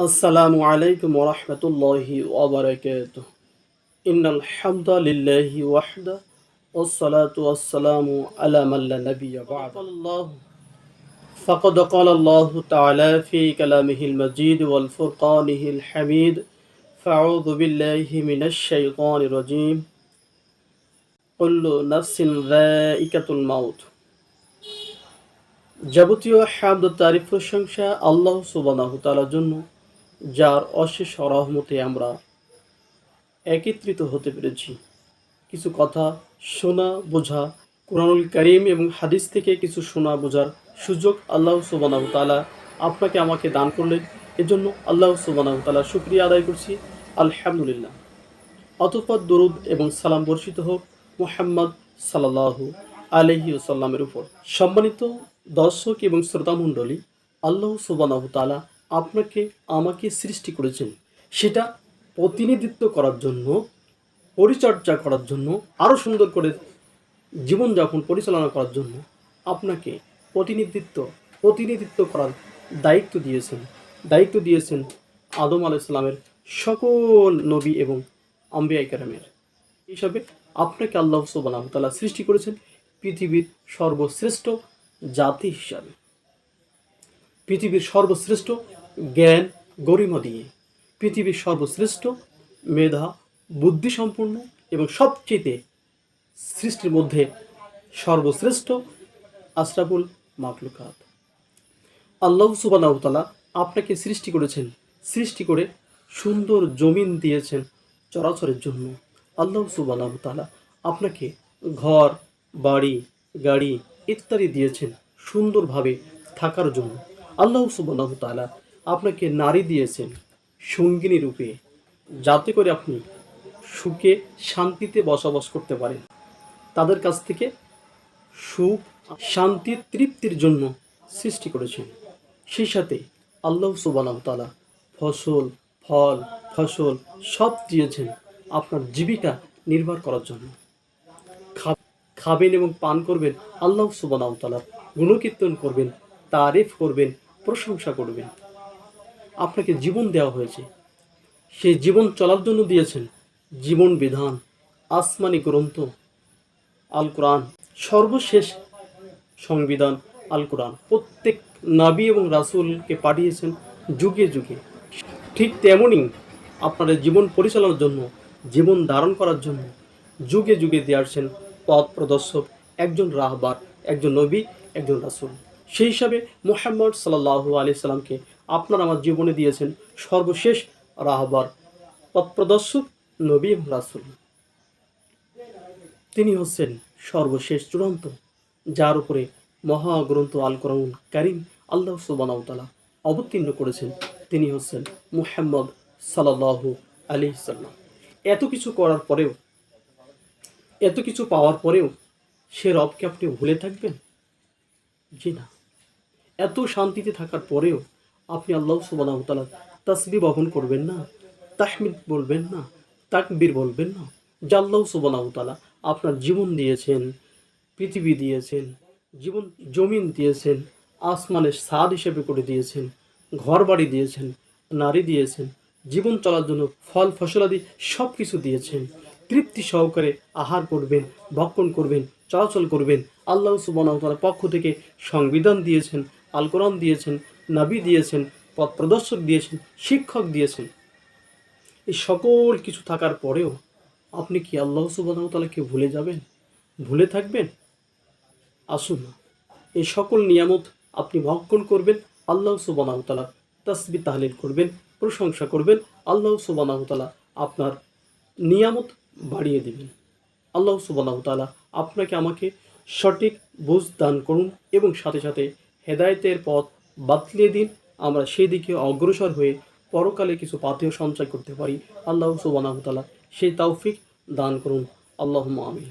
السلام عليكم ورحمة الله وبركاته إن الحمد لله وحده والصلاة والسلام على من لا نبي بعد قال الله فقد قال الله تعالى في كلامه المجيد والفرقانه الحميد فأعوذ بالله من الشيطان الرجيم كل نفس ذائقة الموت যাবতীয় হামদ তারিফ প্রশংসা আল্লাহ সুবানাহ তালার জন্য যার অশেষ রহমতে আমরা একত্রিত হতে পেরেছি। কিছু কথা শোনা, বোঝা, কোরআনুল করিম এবং হাদিস থেকে কিছু শোনা, বোঝার সুযোগ আল্লাহ সুবানাহ তালা আপনাকে আমাকে দান করলেন। এজন্য আল্লাহ সুবানাহ তালা শুক্রিয়া আদায় করছি। আলহামদুলিল্লাহ। অতঃপর দরুদ এবং সালাম বর্ষিত হোক মোহাম্মদ সাল্লাহু আলহি সাল্লামের উপর। সম্মানিত দর্শক এবং শ্রোতামণ্ডলী, আল্লাহ সুবানাহ তালা আপনাকে, আমাকে সৃষ্টি করেছেন। সেটা প্রতিনিধিত্ব করার জন্য, পরিচর্যা করার জন্য আরও সুন্দর করে জীবনযাপন পরিচালনা করার জন্য আপনাকে প্রতিনিধিত্ব প্রতিনিধিত্ব করার দায়িত্ব দিয়েছেন। দায়িত্ব দিয়েছেন আদম আলাইসালামের সকল নবী এবং আম্বিয়াই কারামের। হিসাবে আপনাকে আল্লাহ সুবাহ তালা সৃষ্টি করেছেন পৃথিবীর সর্বশ্রেষ্ঠ জাতি হিসাবে। পৃথিবীর সর্বশ্রেষ্ঠ জ্ঞান গরিমা দিয়ে পৃথিবীর সর্বশ্রেষ্ঠ মেধা, বুদ্ধিসম্পন্ন এবং সবচেয়ে সৃষ্টির মধ্যে সর্বশ্রেষ্ঠ আশরাফুল মাকলুকাত আল্লাহ সুবানাহতালা আপনাকে সৃষ্টি করেছেন, সৃষ্টি করে সুন্দর জমিন দিয়েছেন চরাচরের জন্য। আল্লাহ সুবানাহতালা আপনাকে ঘর, বাড়ি, গাড়ি ইত্যাদি দিয়েছেন সুন্দরভাবে থাকার জন্য। আল্লাহ সুবাহ তালা আপনাকে নারী দিয়েছেন সঙ্গিনী রূপে, যাতে করে আপনি সুখে শান্তিতে বসবাস করতে পারেন। তাদের কাছ থেকে সুখ, শান্তি, তৃপ্তির জন্য সৃষ্টি করেছেন। সেই সাথে আল্লাহ সুবাহ তালা ফসল, ফল, ফসল সব দিয়েছেন আপনার জীবিকা নির্ভর করার জন্য। খাবেন এবং পান করবেন আল্লাহ সুবাহ তালার গুণকীর্তন করবেন, তারিফ করবেন, প্রশংসা করবেন। আপনাকে জীবন দেওয়া হয়েছে। সেই জীবন চলার জন্য দিয়েছেন জীবন বিধান, আসমানি গ্রন্থ, আল কোরআন, সর্বশেষ সংবিধান, আল কোরআন। প্রত্যেক নাবী এবং রাসূলকে পাঠিয়েছেন যুগে যুগে। ঠিক তেমনই আপনাদের জীবন পরিচালনার জন্য, জীবন ধারণ করার জন্য যুগে যুগে দিয়ে আসছেন পথ প্রদর্শক, একজন রাহবার, একজন নবী, একজন রাসূল। সেই হিসাবে মোহাম্মদ সাল্লাহ আলি সাল্লামকে আপনার আমার জীবনে দিয়েছেন সর্বশেষ রাহবার পথ প্রদর্শক নবী রাসুল। তিনি হচ্ছেন সর্বশেষ চূড়ান্ত, যার উপরে মহাগ্রন্থ আল কোরআন কারিম আল্লাহ সুবানাউতালা অবতীর্ণ করেছেন। তিনি হচ্ছেন মুহাম্মদ সাল্লাহু আলি সাল্লাম। এত কিছু করার পরেও, এত কিছু পাওয়ার পরেও সে রবকে আপনি ভুলে থাকবেন? জি না। এত শান্তিতে থাকার পরেও আপনি আল্লাহ সুবানাউতালা তসবি বহন করবেন না, তাহমিদ বলবেন না, তাকবীর বলবেন না। জাল্লাহ সুবানাউতালা আপনার জীবন দিয়েছেন, পৃথিবী দিয়েছেন, জীবন, জমিন দিয়েছেন আসমানের স্বাদ হিসেবে করে দিয়েছেন ঘর বাড়ি দিয়েছেন, নারী দিয়েছেন, জীবন চলার জন্য ফল ফসলাদি সব কিছু দিয়েছেন। তৃপ্তি সহকারে আহার করবেন, ভক্ষণ করবেন, চলাচল করবেন। আল্লাহ সুবানার পক্ষ থেকে সংবিধান দিয়েছেন আল কোরআন দিয়েছেন নাবি দিয়েছেন, পথ প্রদর্শক দিয়েছেন, শিক্ষক দিয়েছেন। এই সকল কিছু থাকার পরেও আপনি কি আল্লাহ সুবাহতালাকে ভুলে যাবেন? ভুলে থাকবেন? আসুন, এই সকল নিয়ামত আপনি ভক্ষণ করবেন, আল্লাহ সুবাহতালা তসবি তাহলিল করবেন, প্রশংসা করবেন, আল্লাহ সুবাহতালা আপনার নিয়ামত বাড়িয়ে দেবেন। আল্লাহ সুবাহতালা আপনাকে আমাকে সঠিক বুঝ দান করুন এবং সাথে সাথে হেদায়েতের পথ বাতলিয়ে দিন আমরা সেই দিকে অগ্রসর হয়ে পরকালে কিছু পাথেয় সঞ্চয় করতে পারি। আল্লাহ সুবানাহতালা সেই তৌফিক দান করুন। আল্লাহ আমিন।